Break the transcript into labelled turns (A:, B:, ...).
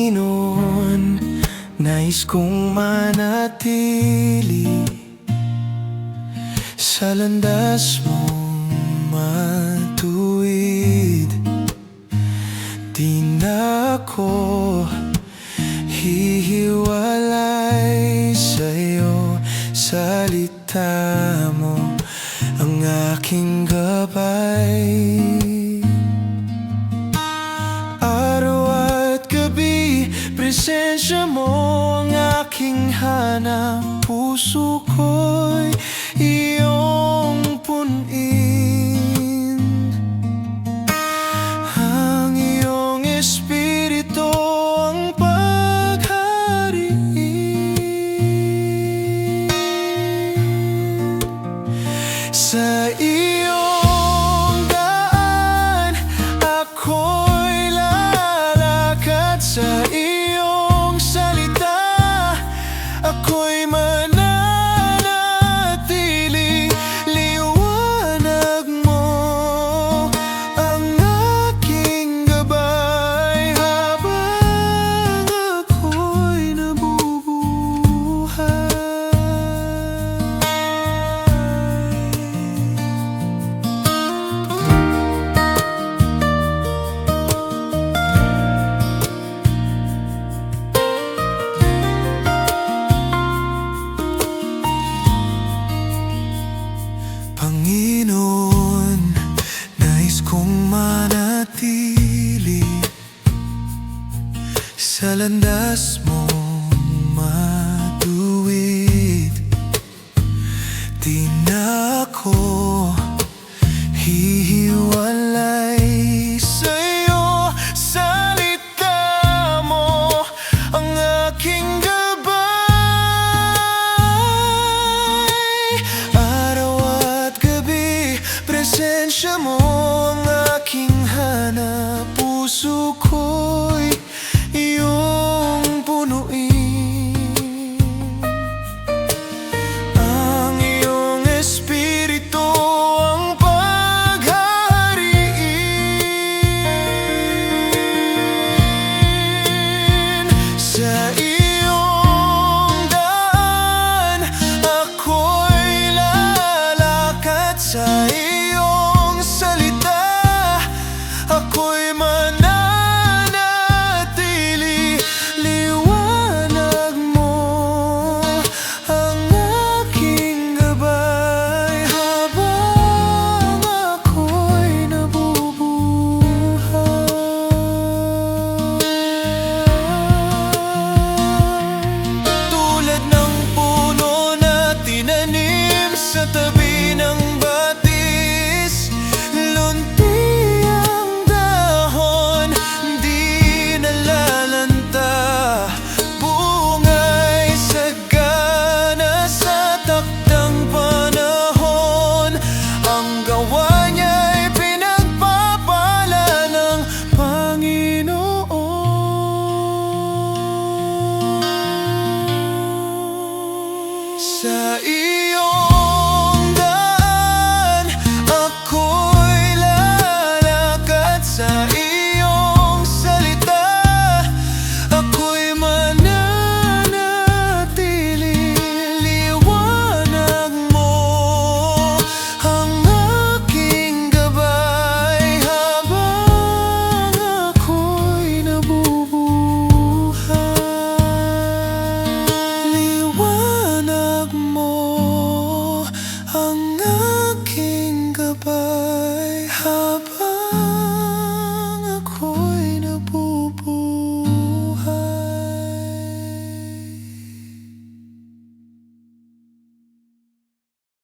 A: Panginoon Nais kong manatili Sa landas mong matuwid. Di na ako hihiwalay sa'yo. Salita mo ang aking Presensya mo ang aking hanap. Puso ko'y 恋ま landas mo matuwid. Di na ako hihiwalay sa'yo. Salita mo ang aking gabay. Araw at gabi, presensya mo ang aking hanap. Puso ko